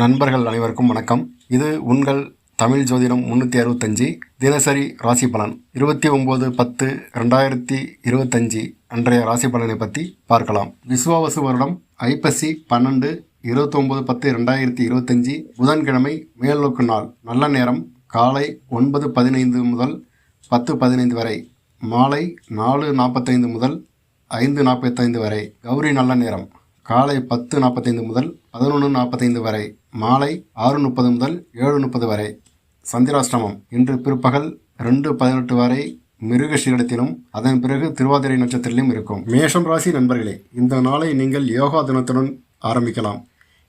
நண்பர்கள் அனைவருக்கும் வணக்கம். இது உங்கள் தமிழ் ஜோதிடம் முந்நூற்றி அறுபத்தஞ்சி. தினசரி ராசி பலன் இருபத்தி ஒம்பது பத்து ரெண்டாயிரத்தி இருபத்தஞ்சி. அன்றைய ராசி பலனை பற்றி பார்க்கலாம். விசுவாவசு வருடம் ஐப்பசி பன்னெண்டு இருபத்தொம்போது பத்து ரெண்டாயிரத்தி இருபத்தஞ்சி. புதன்கிழமை மேல்நோக்கு நாள். நல்ல நேரம் காலை ஒன்பது பதினைந்து முதல் பத்து பதினைந்து வரை. மாலை நாலு நாற்பத்தைந்து முதல் ஐந்து நாற்பத்தைந்து வரை. கௌரி நல்ல நேரம். காலை பத்து நாற்பத்தைந்து முதல் பதினொன்று நாற்பத்தைந்து வரை மாலை ஆறு முப்பது முதல் ஏழு முப்பது வரை. சந்திராஷ்டமம். இன்று பிற்பகல் ரெண்டு பதினெட்டு வரை மிருகஷீரத்திலும் அதன் பிறகு திருவாதிரை நட்சத்திரத்திலும் இருக்கும். மேஷம் ராசி நண்பர்களே இந்த நாளை நீங்கள் யோகா தினத்துடன் ஆரம்பிக்கலாம்.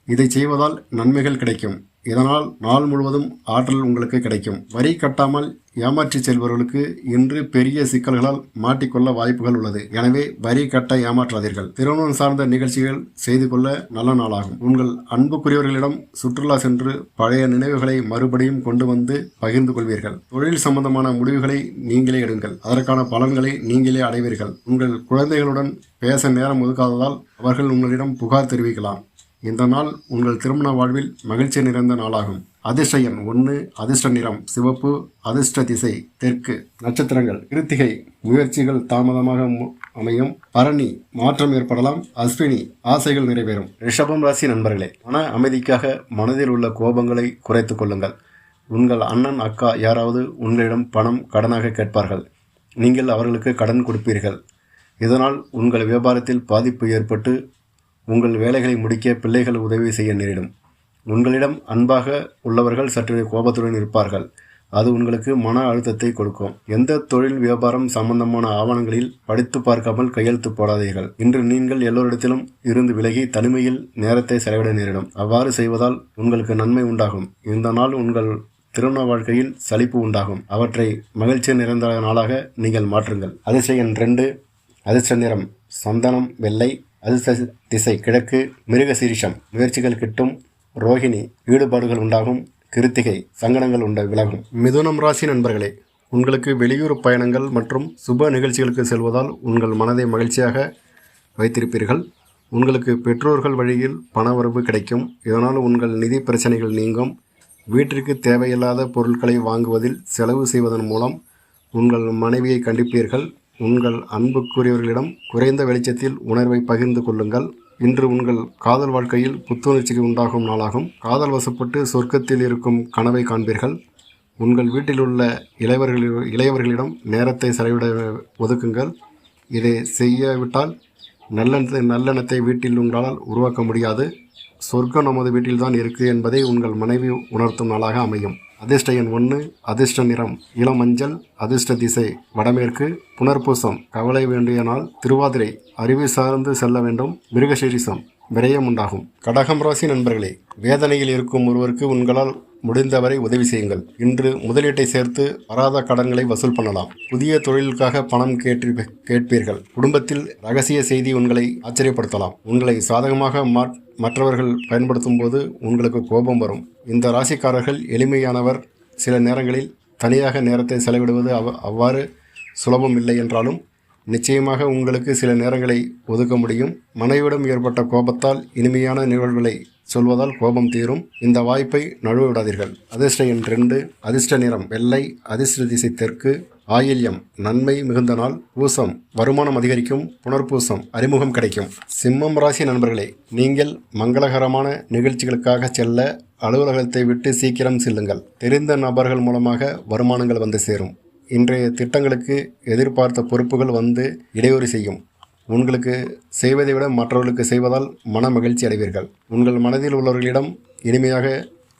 இதை செய்வதால் நன்மைகள் கிடைக்கும். இதனால் நாள் முழுவதும் ஆற்றல் உங்களுக்கு கிடைக்கும். வரி கட்டாமல் ஏமாற்றி செல்பவர்களுக்கு இன்று பெரிய சிக்கல்களால் மாட்டிக்கொள்ள வாய்ப்புகள் உள்ளது. எனவே வரி கட்ட ஏமாற்றாதீர்கள். திருமணம் சார்ந்த நிகழ்ச்சிகள் செய்து கொள்ள நல்ல நாளாகும். உங்கள் அன்புக்குரியவர்களிடம் சுற்றுலா சென்று பழைய நினைவுகளை மறுபடியும் கொண்டு வந்து பகிர்ந்து கொள்வீர்கள். தொழில் சம்பந்தமான முடிவுகளை நீங்களே எடுங்கள். அதற்கான பலன்களை நீங்களே அடைவீர்கள். உங்கள் குழந்தைகளுடன் பேச நேரம் ஒதுக்காததால் அவர்கள் உங்களிடம் புகார் தெரிவிக்கலாம். இந்த நாள் உங்கள் திருமண வாழ்வில் மகிழ்ச்சி நிறைந்த நாளாகும். அதிர்ஷ்ட ஒன்று அதிர்ஷ்ட நிறம் சிவப்பு அதிர்ஷ்ட திசை தெற்கு நட்சத்திரங்கள் கிருத்திகை முயற்சிகள் தாமதமாக அமையும். பரணி மாற்றம் ஏற்படலாம். அஸ்வினி ஆசைகள் நிறைவேறும். ரிஷபம் ராசி நண்பர்களே மன அமைதிக்காக மனதில் உள்ள கோபங்களை குறைத்து கொள்ளுங்கள். உங்கள் அண்ணன் அக்கா யாராவது உங்களிடம் பணம் கடனாக கேட்பார்கள். நீங்கள் அவர்களுக்கு கடன் கொடுப்பீர்கள். இதனால் உங்கள் வியாபாரத்தில் பாதிப்பு ஏற்பட்டு உங்கள் வேலைகளை முடிக்க பிள்ளைகள் உதவி செய்ய நேரிடும். உங்களிடம் அன்பாக உள்ளவர்கள் சற்று கோபத்துடன் இருப்பார்கள். அது உங்களுக்கு மன அழுத்தத்தை கொடுக்கும். எந்த தொழில் வியாபாரம் சம்பந்தமான ஆவணங்களில் படித்து பார்க்காமல் கையெழுத்து போடாதீர்கள். இன்று நீங்கள் எல்லோரிடத்திலும் இருந்து விலகி தனிமையில் நேரத்தை செலவிட நேரிடும். அவ்வாறு செய்வதால் உங்களுக்கு நன்மை உண்டாகும். இந்த நாள் உங்கள் திருமண வாழ்க்கையில் சலிப்பு உண்டாகும். அவற்றை மகிழ்ச்சி நிறைந்த நாளாக நீங்கள் மாற்றுங்கள். அதிர்ஷ்ட ரெண்டு அதிர்ஷ்ட நிறம் சந்தனம் வெள்ளை அதிர்ஷ்ட திசை கிழக்கு மிருகசீரிஷம் முயற்சிகள் கிட்டும் ரோஹிணி ஈடுபாடுகள் உண்டாகும் கிருத்திகை சங்கடங்கள் உண்ட விலகும். மிதுனம் ராசி நண்பர்களே உங்களுக்கு வெளியூர் பயணங்கள் மற்றும் சுப நிகழ்ச்சிகளுக்கு செல்வதால் உங்கள் மனதை மகிழ்ச்சியாக வைத்திருப்பீர்கள். உங்களுக்கு பெற்றோர்கள் வழியில் பணவரவு கிடைக்கும். இதனால் உங்கள் நிதி பிரச்சனைகள் நீங்கும். வீட்டிற்கு தேவையில்லாத பொருட்களை வாங்குவதில் செலவு செய்வதன் மூலம் உங்கள் மனைவியை கண்டிப்பீர்கள். உங்கள் அன்புக்குரியவர்களிடம் குறைந்த வெளிச்சத்தில் உணர்வை பகிர்ந்து கொள்ளுங்கள். இன்று உங்கள் காதல் வாழ்க்கையில் புத்துணர்ச்சிக்கு உண்டாகும் நாளாகும். காதல் வசப்பட்டு சொர்க்கத்தில் இருக்கும் கனவை காண்பீர்கள். உங்கள் வீட்டில் உள்ள இளையவர்கள் இளையவர்களிடம் நேரத்தை செலவிட ஒதுக்குங்கள். இதை செய்யாவிட்டால் நல்ல நல்லெண்ணத்தை வீட்டில் உங்களால் உருவாக்க முடியாது. சொர்க்கம் நமது வீட்டில்தான் இருக்குது என்பதை உங்கள் மனைவி உணர்த்தும் நாளாக அமையும். அதிர்ஷ்ட எண் ஒன்று அதிர்ஷ்ட நிறம் இளம் மஞ்சள் அதிர்ஷ்ட திசை வடமேற்கு புனர்பூசம் கவலை வேண்டிய நாள் திருவாதிரை அறிவு சார்ந்து செல்ல வேண்டும் மிருகசீரிசம் விரயம் உண்டாகும். கடகம் ராசி நண்பர்களே வேதனையில் இருக்கும் ஒருவருக்கு உங்களால் முடிந்தவரை உதவி செய்யுங்கள். இன்று முதலீட்டை சேர்த்து வராத கடன்களை வசூல் பண்ணலாம். புதிய தொழிலுக்காக பணம் கேட்டு கேட்பீர்கள். குடும்பத்தில் ரகசிய செய்தி உங்களை ஆச்சரியப்படுத்தலாம். உங்களை சாதகமாக மற்றவர்கள் பயன்படுத்தும் போது உங்களுக்கு கோபம் வரும். இந்த ராசிக்காரர்கள் எளிமையானவர். சில நேரங்களில் தனியாக நேரத்தை செலவிடுவது அவ் அவ்வாறு சுலபம் இல்லை என்றாலும் நிச்சயமாக உங்களுக்கு சில நேரங்களை ஒதுக்க முடியும். மனைவிடம் ஏற்பட்ட கோபத்தால் இனிமையான நிகழ்வுகளை சொல்வதால் கோபம் தீரும். இந்த வாய்ப்பை நழுவ விடாதீர்கள். அதிர்ஷ்ட எண் ரெண்டு அதிர்ஷ்ட நிறம் வெள்ளை அதிர்ஷ்ட திசை தெற்கு ஆயில்யம் நன்மை மிகுந்த நாள் பூசம் வருமானம் அதிகரிக்கும் புனர்பூசம் அறிமுகம் கிடைக்கும். சிம்மம் ராசி நண்பர்களே நீங்கள் மங்களகரமான நிகழ்ச்சிகளுக்காக செல்ல அலுவலகத்தை விட்டு சீக்கிரம் செல்லுங்கள். தெரிந்த நபர்கள் மூலமாக வருமானங்கள் வந்து சேரும். இன்றைய திட்டங்களுக்கு எதிர்பார்த்த பொறுப்புகள் வந்து இடையூறு செய்யும். உங்களுக்கு செய்வதை விட மற்றவர்களுக்கு செய்வதால் மன மகிழ்ச்சி அடைவீர்கள். உங்கள் மனதில் உள்ளவர்களிடம் இனிமையாக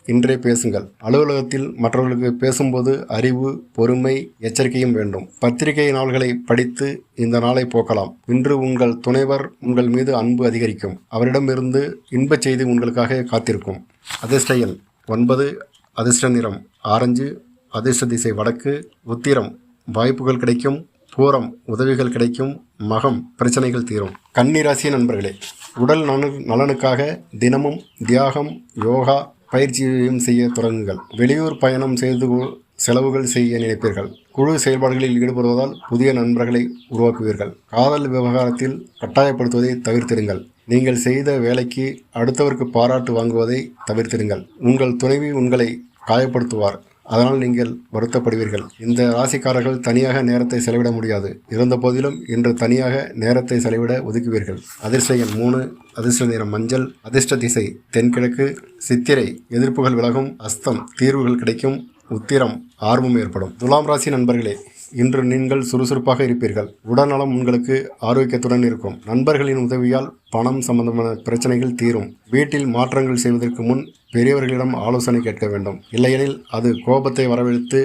இன்றே பேசுங்கள். அலுவலகத்தில் மற்றவர்களுக்கு பேசும்போது அறிவு பொறுமை எச்சரிக்கையும் வேண்டும். பத்திரிகை நாள்களை படித்து இந்த நாளை போக்கலாம். இன்று உங்கள் துணைவர் உங்கள் மீது அன்பு அதிகரிக்கும். அவரிடமிருந்து இன்பச் செய்தி உங்களுக்காக காத்திருக்கும். அதிர்ஷ்ட எண் ஒன்பது அதிர்ஷ்ட நிறம் ஆரஞ்சு அதிர்ஷ்ட திசை வடக்கு உத்திரம் வாய்ப்புகள் கிடைக்கும் பூரம் உதவிகள் கிடைக்கும் மகம் பிரச்சனைகள் தீரும். கன்னிராசி நண்பர்களே உடல் நலனு நலனுக்காக தினமும் தியாகம் யோகா பயிற்சியையும் செய்ய தொடங்குங்கள். வெளியூர் பயணம் செய்து கொ- செலவுகள் செய்ய நினைப்பீர்கள். குழு செயல்பாடுகளில் ஈடுபடுவதால் புதிய நண்பர்களை உருவாக்குவீர்கள். காதல் விவகாரத்தில் கட்டாயப்படுத்துவதை தவிர்த்திருங்கள் நீங்கள் செய்த வேலைக்கு அடுத்தவருக்கு பாராட்டு வாங்குவதை தவிர்த்திருங்கள் உங்கள் துணைவி உங்களை காயப்படுத்துவார். அதனால் நீங்கள் வருத்தப்படுவீர்கள். இந்த ராசிக்காரர்கள் தனியாக நேரத்தை செலவிட முடியாது. இருந்த போதிலும் இன்று தனியாக நேரத்தை செலவிட ஒதுக்குவீர்கள். அதிர்ஷ்ட எண் மூணு அதிர்ஷ்ட நிறம் மஞ்சள் அதிர்ஷ்ட திசை தென்கிழக்கு சித்திரை எதிர்ப்புகள் விலகும் அஸ்தம் தீர்வுகள் கிடைக்கும் உத்திரம் ஆர்வம் ஏற்படும். துலாம் ராசி நண்பர்களே இன்று நீங்கள் சுறுசுறுப்பாக இருப்பீர்கள். உடல்நலம் உங்களுக்கு ஆரோக்கியத்துடன் இருக்கும். நண்பர்களின் உதவியால் பணம் சம்பந்தமான பிரச்சனைகள் தீரும். வீட்டில் மாற்றங்கள் செய்வதற்கு முன் பெரியவர்களிடம் ஆலோசனை கேட்க வேண்டும். இல்லையெனில் அது கோபத்தை வரவழைத்து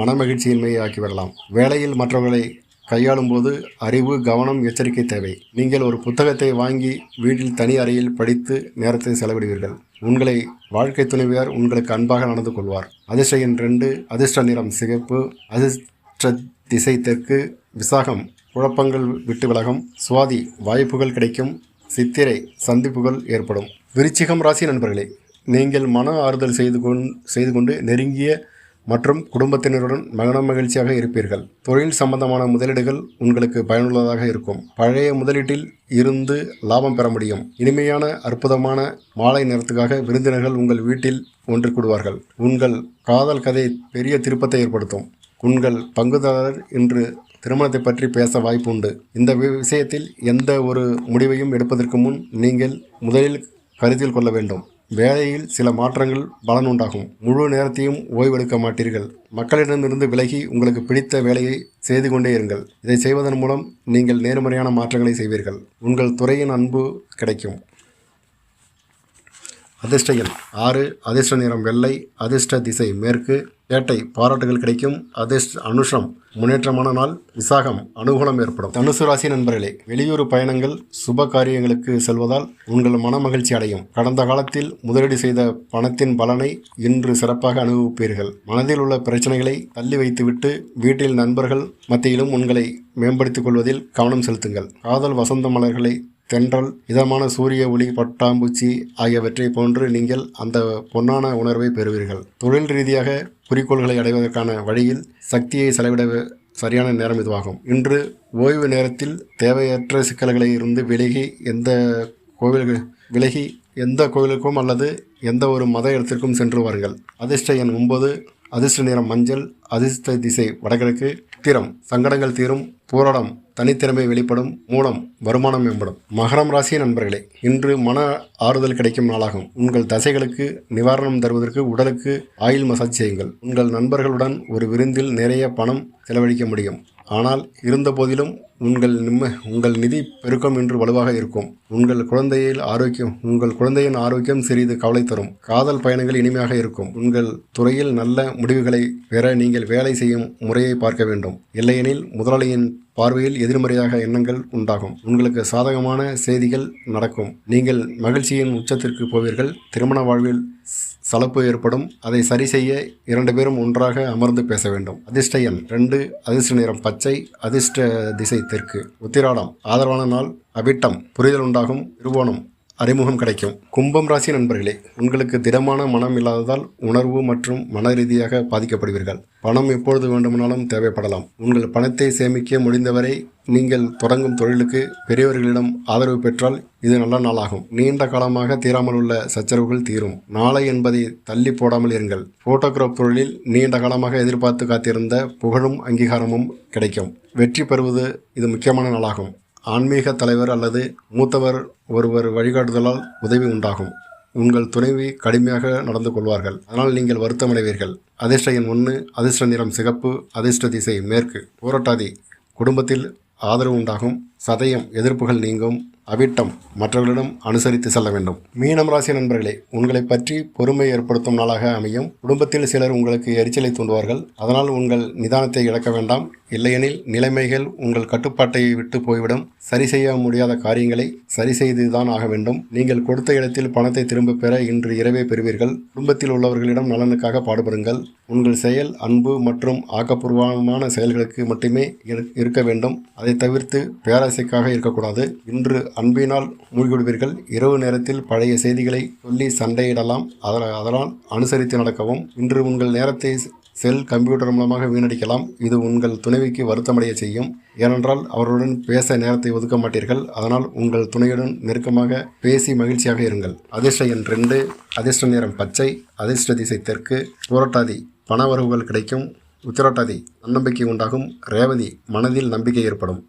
மனமகிழ்ச்சியின்மையை ஆக்கிவிடலாம். வேலையில் மற்றவர்களை கையாளும் போது அறிவு கவனம் எச்சரிக்கை தேவை. நீங்கள் ஒரு புத்தகத்தை வாங்கி வீட்டில் தனி அறையில் படித்து நேரத்தை செலவிடுவீர்கள். உங்களை வாழ்க்கை துணைவியார் உங்களுக்கு அன்பாக நடந்து கொள்வார். அதிர்ஷ்ட எண் ரெண்டு அதிர்ஷ்ட நிறம் சிகப்பு அதிர்ஷ்ட திசை தெற்கு விசாகம் குழப்பங்கள் விட்டு விலகம் சுவாதி வாய்ப்புகள் கிடைக்கும் சித்திரை சந்திப்புகள் ஏற்படும். விருச்சிகம் ராசி நண்பர்களே நீங்கள் மன ஆறுதல் செய்து கொண் செய்து கொண்டு நெருங்கிய மற்றும் குடும்பத்தினருடன் மகன மகிழ்ச்சியாக இருப்பீர்கள். தொழில் சம்பந்தமான முதலீடுகள் உங்களுக்கு பயனுள்ளதாக இருக்கும். பழைய முதலீட்டில் இருந்து லாபம் பெற முடியும். இனிமையான அற்புதமான மாலை நேரத்துக்காக விருந்தினர்கள் உங்கள் வீட்டில் ஒன்று கூடுவார்கள். உங்கள் காதல் கதை பெரிய திருப்பத்தை ஏற்படுத்தும். உங்கள் பங்குதாரர் இன்று திருமணத்தை பற்றி பேச வாய்ப்பு உண்டு இந்த விஷயத்தில் எந்த ஒரு முடிவையும் எடுப்பதற்கு முன் நீங்கள் முதலில் கருத்தில் கொள்ள வேண்டும். வேலையில் சில மாற்றங்கள் பலன் உண்டாகும் முழு நேரத்தையும் ஓய்வெடுக்க மாட்டீர்கள். மக்களிடமிருந்து விலகி உங்களுக்கு பிடித்த வேலையை செய்து கொண்டே இருங்கள். இதை செய்வதன் மூலம் நீங்கள் நேர்மறையான மாற்றங்களை செய்வீர்கள். உங்கள் துறையின் அன்பு கிடைக்கும். அதிர்ஷ்ட எண் ஆறு. அதிர்ஷ்ட நிறம் வெள்ளை. அதிர்ஷ்ட திசை மேற்கு. ஏட்டை பாராட்டுகள் கிடைக்கும். அதிர்ஷ்ட அனுஷம் முன்னேற்றமான நாள். விசாகம் அனுகூலம் ஏற்படும். தனுசு ராசி நண்பர்களே வெளியூர் பயணங்கள் சுப காரியங்களுக்கு செல்வதால் உங்கள் மன மகிழ்ச்சி அடையும். கடந்த காலத்தில் முதலீடு செய்த பணத்தின் பலனை இன்று சிறப்பாக அனுபவிப்பீர்கள். மனதில் உள்ள பிரச்சனைகளை தள்ளி வைத்துவிட்டு வீட்டில் நண்பர்கள் மத்தியிலும் உங்களை மேம்படுத்திக் கொள்வதில் கவனம் செலுத்துங்கள். காதல் வசந்த மலர்களை தென்றல் இதமான சூரிய ஒளி பட்டாம்பூச்சி ஆகியவற்றை போன்று நீங்கள் அந்த பொன்னான உணர்வை பெறுவீர்கள். தொழில் ரீதியாக குறிக்கோள்களை அடைவதற்கான வழியில் சக்தியை செலவிட சரியான நேரம் இதுவாகும். இன்று ஓய்வு நேரத்தில் தேவையற்ற சிக்கல்களை இருந்து விலகி எந்த கோவில்கள் விலகி எந்த கோவிலுக்கும் அல்லது எந்த ஒரு மத இடத்திற்கும் சென்று வாருங்கள். அதிர்ஷ்ட எண் ஒன்பது அதிர்ஷ்ட நிறம் மஞ்சள் அதிர்ஷ்ட திசை வடகிழக்கு உத்திரம் சங்கடங்கள் தீரும் போராடம் தனித்திறமை வெளிப்படும் மூலம் வருமானம் மேம்படும். மகரம் ராசி நண்பர்களே இன்று மன ஆறுதல் கிடைக்கும் நாளாகும். உங்கள் தசைகளுக்கு நிவாரணம் தருவதற்கு உடலுக்கு ஆயில் மசாஜ் செய்யுங்கள். உங்கள் நண்பர்களுடன் ஒரு விருந்தில் நிறைய பணம் செலவழிக்க முடியும். ஆனால் இருந்தபோதிலும் உங்கள் நிம்ம உங்கள் நிதி பெருக்கம் இன்று வலுவாக இருக்கும். உங்கள் குழந்தையில் ஆரோக்கியம் உங்கள் குழந்தையின் ஆரோக்கியம் சிறிது கவலை தரும். காதல் பயணங்கள் இனிமையாக இருக்கும். உங்கள் துறையில் நல்ல முடிவுகளை பெற நீங்கள் வேலை செய்யும் முறையை பார்க்க வேண்டும். இல்லையெனில் முதலாளியின் பார்வையில் எதிர்மறையாக எண்ணங்கள் உண்டாகும். உங்களுக்கு சாதகமான செய்திகள் நடக்கும். நீங்கள் மகிழ்ச்சியின் உச்சத்திற்கு போவீர்கள். திருமண வாழ்வில் சலப்பு ஏற்படும். அதை சரி செய்ய இரண்டு பேரும் ஒன்றாக அமர்ந்து பேச வேண்டும். அதிர்ஷ்ட எண் ரெண்டு அதிர்ஷ்ட நிறம் பச்சை அதிர்ஷ்ட திசை தெற்கு உத்திராடம். ஆதரவான நாள் அபிட்டம். புரிதல் உண்டாகும் திருவோணம் அறிமுகம் கிடைக்கும். கும்பம் ராசி நண்பர்களே உங்களுக்கு திடமான மனம் இல்லாததால் உணர்வு மற்றும் மன ரீதியாக பாதிக்கப்படுவீர்கள். பணம் எப்பொழுது வேண்டுமானாலும் தேவைப்படலாம். உங்கள் பணத்தை சேமிக்க முடிந்தவரை நீங்கள் தொடங்கும் தொழிலுக்கு பெரியவர்களிடம் ஆதரவு பெற்றால் இது நல்ல நாளாகும். நீண்ட காலமாக தீராமல் உள்ள சச்சரவுகள் தீரும். நாளை என்பதை தள்ளி போடாமல் இருங்கள். போட்டோகிராஃப் தொழிலில் நீண்ட காலமாக எதிர்பார்த்து காத்திருந்த புகழும் அங்கீகாரமும் கிடைக்கும். வெற்றி பெறுவது இது முக்கியமான நாளாகும். ஆன்மீக தலைவர் அல்லது மூத்தவர் ஒருவர் வழிகாட்டுதலால் உதவி உண்டாகும். உங்கள் துணைவி கடுமையாக நடந்து கொள்வார்கள். அதனால் நீங்கள் வருத்தமடைவீர்கள். அதிர்ஷ்ட எண் ஒன்று அதிர்ஷ்ட நிறம் சிகப்பு அதிர்ஷ்ட திசை மேற்கு. போராட்டாதி குடும்பத்தில் ஆதரவு உண்டாகும். சதயம் எதிர்ப்புகள் நீங்கும். அவிட்டம் மற்றவர்களிடம் அனுசரித்து செல்ல வேண்டும். மீனம் ராசி நண்பர்களே உங்களை பற்றி பொறுமை ஏற்படுத்தும் நாளாக அமையும். குடும்பத்தில் சிலர் உங்களுக்கு எரிச்சலை தூண்டுவார்கள். அதனால் உங்கள் நிதானத்தை இழக்க வேண்டாம். இல்லையெனில் நிலைமைகள் உங்கள் கட்டுப்பாட்டை விட்டு போய்விடும். சரி செய்ய முடியாத காரியங்களை சரி செய்துதான் ஆக வேண்டும். நீங்கள் கொடுத்த இடத்தில் பணத்தை திரும்பப் பெற இன்று இரவே பெறுவீர்கள். குடும்பத்தில் உள்ளவர்களிடம் நலனுக்காக பாடுபடுங்கள். உங்கள் செயல் அன்பு மற்றும் ஆக்கப்பூர்வமான செயல்களுக்கு மட்டுமே இருக்க வேண்டும். அதை தவிர்த்து பேராசைக்காக இருக்கக்கூடாது. இன்று அன்பினால் மூழ்கிவிடுவீர்கள். இரவு நேரத்தில் பழைய செய்திகளை சொல்லி சண்டையிடலாம். அதனால் அதனால் அனுசரித்து நடக்கவும். இன்று உங்கள் நேரத்தை செல் கம்ப்யூட்டர் மூலமாக வீணடிக்கலாம். இது உங்கள் துணைவிக்கு வருத்தமடைய செய்யும். ஏனென்றால் அவர்களுடன் பேச நேரத்தை ஒதுக்க மாட்டீர்கள். அதனால் உங்கள் துணையுடன் நெருக்கமாக பேசி மகிழ்ச்சியாக இருங்கள். அதிர்ஷ்ட எண் ரெண்டு அதிர்ஷ்ட நேரம் பச்சை அதிர்ஷ்ட திசை தெற்கு புரட்டாதி பணவரவுகள் கிடைக்கும். உத்திரட்டாதி தன்னம்பிக்கை உண்டாகும். ரேவதி மனதில் நம்பிக்கை ஏற்படும்.